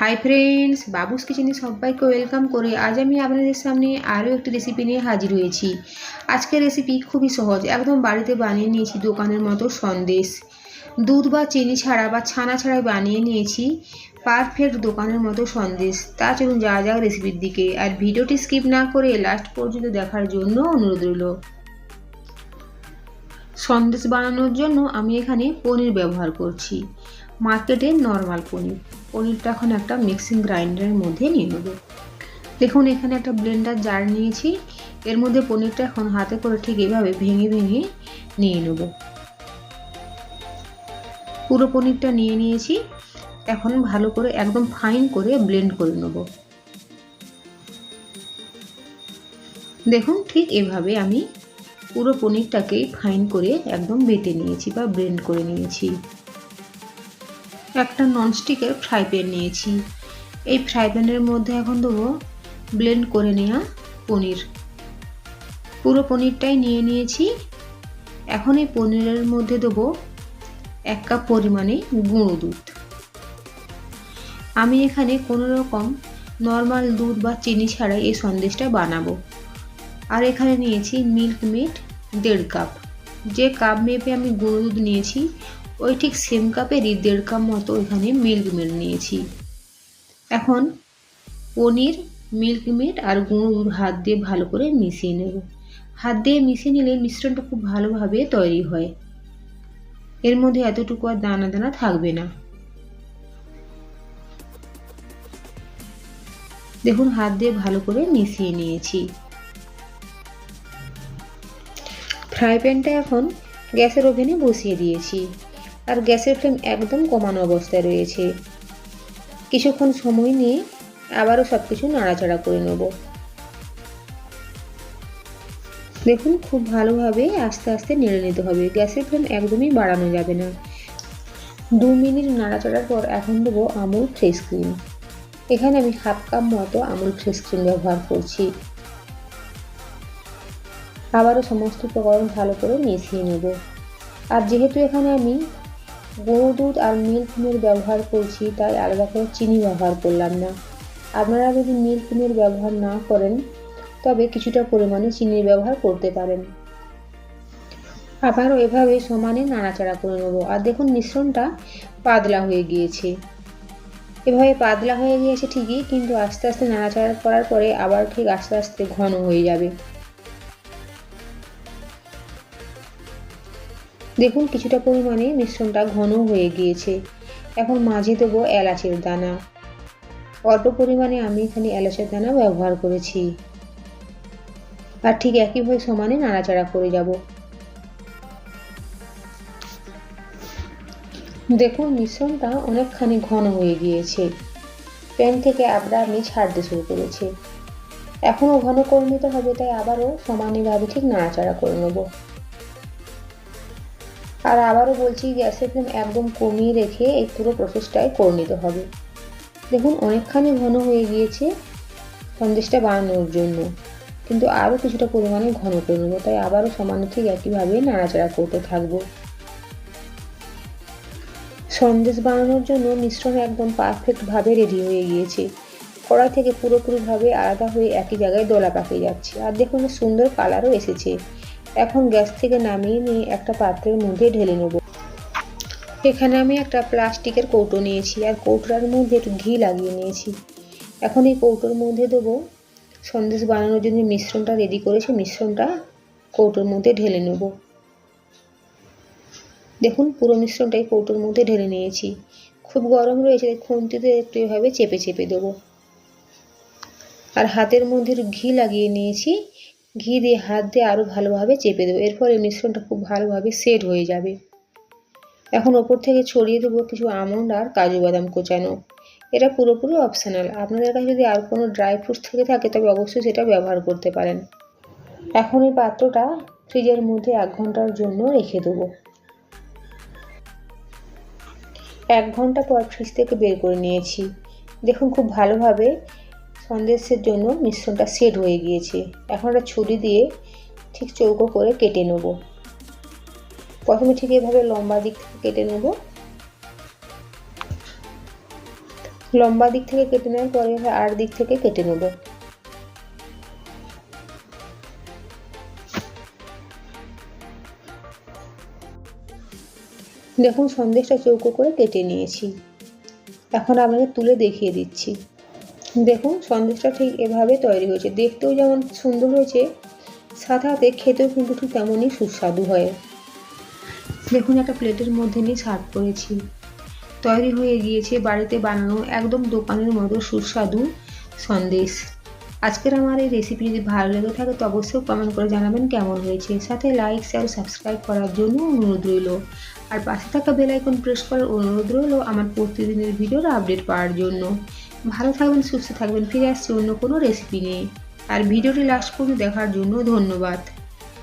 Hi friends বাবুস কিচেনে সবাইকে welcome করে আজ আমি আপনাদের সামনে আরও একটি রেসিপি নিয়ে হাজির হয়েছি। আজকের রেসিপি খুবই সহজ, একদম বাড়িতে বানিয়ে নিয়েছি দোকানের মতো সন্দেশ। দুধ বা চিনি ছাড়া বা ছানা ছাড়াই বানিয়ে নিয়েছি পারফেক্ট দোকানের মতো সন্দেশ। তা চলুন যা যাক রেসিপির দিকে। আর ভিডিওটি স্কিপ না করে লাস্ট পর্যন্ত দেখার জন্য অনুরোধ রইল। সন্দেশ বানানোর জন্য আমি এখানে পনির ব্যবহার করছি। মার্কেটের নর্মাল পনির। পনিরটা এখন একটা মিক্সিং গ্রাইন্ডারের মধ্যে নিয়ে নেব। দেখুন, এখানে একটা ব্লেন্ডার জার নিয়েছি। এর মধ্যে পনিরটা এখন হাতে করে ঠিক এভাবে ভেঙে ভেঙে নিয়ে নেব। পুরো পনিরটা নিয়ে নিয়েছি। এখন ভালো করে একদম ফাইন করে ব্লেন্ড করে নেব। দেখুন, ঠিক এভাবে আমি পুরো পনিরটাকে ফাইন করে একদম বেটে নিয়েছি বা ব্লেন্ড করে নিয়েছি। একটা ননস্টিকের ফ্রাই প্যান নিয়েছি। এই ফ্রাই প্যানের মধ্যে এখন দেবো ব্লেন্ড করে নেওয়া পনির। পুরো পনিরটাই নিয়ে নিয়েছি। এখন এই পনিরের মধ্যে দেবো এক কাপ পরিমাণে গুঁড়ো দুধ। আমি এখানে কোনো রকম নর্মাল দুধ বা চিনি ছাড়াই এই সন্দেশটা বানাবো। আর এখানে নিয়েছি মিল্ক মিট দেড় কাপ যে কাপ মেপে আমি গুঁড়ো দুধ নিয়েছি ওই ঠিক সেম কাপেরই দেড় কাপ মতো এখানে মিল্ক মিট নিয়েছি। এখন পনির মিল্ক মিট আর গুঁড়ো হাত দিয়ে ভালো করে মিশিয়ে নেব। হাত দিয়ে মিশিয়ে নিলে মিশ্রণটা খুব ভালোভাবে তৈরি হয়। এর মধ্যে এতটুকু আর দানা দানা থাকবে না। দেখুন, হাত দিয়ে ভালো করে মিশিয়ে নিয়েছি। ফ্রাই প্যানটা এখন গ্যাসের ওভেনে বসিয়ে দিয়েছি। আর গ্যাসের ফ্লেম একদম কমানো অবস্থায় রয়েছে। কিছুক্ষণ সময় নিয়ে আবারও সব কিছু নাড়াচাড়া করে নেব। দেখুন, খুব ভালোভাবে আস্তে আস্তে নেড়ে নিতে হবে। গ্যাসের ফ্লেম একদমই বাড়ানো যাবে না। দু মিনিট নাড়াচাড়ার পর এখন দেবো আমুল ফ্রেশ ক্রিম। এখানে আমি হাফ কাপ মতো আমুল ফ্রেশ ক্রিম ব্যবহার করছি। আবারও সমস্ত উপকরণ ভালো করে মিশিয়ে নেব। আর যেহেতু এখানে আমি গুঁড়ো দুধ আর মিল্ক মেড ব্যবহার করছি, তাই আলাদা করে চিনি ব্যবহার করলাম না। আপনারা যদি মিল্ক মেড ব্যবহার না করেন, তবে কিছুটা পরিমাণে চিনির ব্যবহার করতে পারেন। আবারও এভাবে সমানে নাড়াচাড়া করে নেব। আর দেখুন, মিশ্রণটা পাতলা হয়ে গিয়েছে। এভাবে পাতলা হয়ে গিয়েছে ঠিকই, কিন্তু আস্তে আস্তে নাড়াচাড়া করার পরে আবার ঠিক আস্তে আস্তে ঘন হয়ে যাবে। দেখুন কিছুটা পরিমাণে মিশ্রণটা ঘন হয়ে গিয়েছে। এখন মাঝে দেবো এলাচের দানা। অল্প পরিমাণে আমি এখানে এলাচের দানা ব্যবহার করেছি। আর ঠিক একইভাবে সমানে নাড়াচাড়া করে যাব। দেখুন মিশ্রণটা অনেকখানি ঘন হয়ে গিয়েছে। প্যান থেকে আবরা আমি ছাড়তে শুরু করেছি। এখনও ঘন করে নিতে হবে তাই আবারও সমানভাবে ঠিক নাড়াচাড়া করে নেব। আর আবারও বলছি গ্যাসের ফ্লেম একদম কমিয়ে রেখে এই পুরো প্রসেসটাই করে নিতে হবে। দেখুন, অনেকখানি ঘন হয়ে গিয়েছে সন্দেশটা বানানোর জন্য। কিন্তু আরও কিছুটা পরিমাণে ঘন করে নেব, তাই আবারও সমান ঠিক একইভাবে নাড়াচাড়া করতে থাকব। সন্দেশ বানানোর জন্য মিশ্রণ একদম পারফেক্টভাবে রেডি হয়ে গিয়েছে। কড়াই থেকে পুরোপুরিভাবে আলাদা হয়ে একই জায়গায় দোলা পাকিয়ে যাচ্ছে। আর দেখুন, সুন্দর কালারও এসেছে। এখন গ্যাস থেকে নামিয়ে নিয়ে একটা পাত্রের মধ্যে ঢেলে নেব। এখানে আমি একটা প্লাস্টিকের কৌটো নিয়েছি আর কৌটোর মধ্যে একটু ঘি লাগিয়ে নিয়েছি। এখন এই কৌটোর মধ্যে দেবো সন্দেশ বানানোর জন্য মিশ্রণটা রেডি করেছি, মিশ্রণটা কৌটোর মধ্যে ঢেলে নেব। দেখুন, পুরো মিশ্রণটাই কৌটোর মধ্যে ঢেলে নিয়েছি। খুব গরম রয়েছে খুন্তিতে একটু এভাবে চেপে চেপে দেবো। আর হাতের মধ্যে ঘি লাগিয়ে নিয়েছি। ঘি দিয়ে হাত দিয়ে আরও ভালোভাবে চেপে দেবো। এর ফলে মিশ্রণটা খুব ভালোভাবে সেট হয়ে যাবে। এখন ওপর থেকে ছড়িয়ে দেবো কিছু আমন্ড আর কাজু বাদাম কোচানো। এটা পুরোপুরি অপশানাল আপনাদের কাছে যদি আর কোনো ড্রাই ফ্রুটস থেকে থাকে, তবে অবশ্যই সেটা ব্যবহার করতে পারেন। এখন এই পাত্রটা ফ্রিজের মধ্যে এক ঘণ্টার জন্য রেখে দেবো। এক ঘণ্টা পর ফ্রিজ থেকে বের করে নিয়েছি। দেখুন খুব ভালোভাবে সন্দেশের জন্য মিশ্রণটা সেট হয়ে গিয়েছে। এখন একটা ছুরি দিয়ে ঠিক চৌকো করে কেটে নেব। প্রথমে ঠিক এভাবে লম্বা দিক থেকে কেটে নেব। লম্বা দিক থেকে কেটে নেওয়ার পরে আর দিক থেকে কেটে নেব। দেখুন, সন্দেশটা চৌকো করে কেটে নিয়েছি। এখন আপনাদের তুলে দেখিয়ে দিচ্ছি। দেখুন, সন্দেশটা ঠিক এভাবে তৈরি হয়েছে। দেখতেও যেমন সুন্দর হয়েছে, সাথে সাথে খেতেও কিন্তু ঠিক তেমনই সুস্বাদু হয়। দেখুন, একটা প্লেটের মধ্যে নিয়ে সার্ভ করেছি। তৈরি হয়ে গিয়েছে, বাড়িতে বানানো একদম দোকানের মতো সুস্বাদু সন্দেশ। আজকের আমার এই রেসিপি যদি ভালো লেগে থাকে, তো অবশ্যই কমেন্ট করে জানাবেন কেমন হয়েছে। সাথে লাইক শেয়ার সাবস্ক্রাইব করার জন্য অনুরোধ রইল। আর পাশে থাকা বেল আইকন প্রেস করার অনুরোধ রইল আমার প্রতিদিনের ভিডিওর আপডেট পাওয়ার জন্য। ভালো থাকবেন, সুস্থ থাকবেন, ফিরে আসছি অন্য কোনো রেসিপি নিয়ে। আর ভিডিওটি লাস্ট পর্যন্ত দেখার জন্য ধন্যবাদ।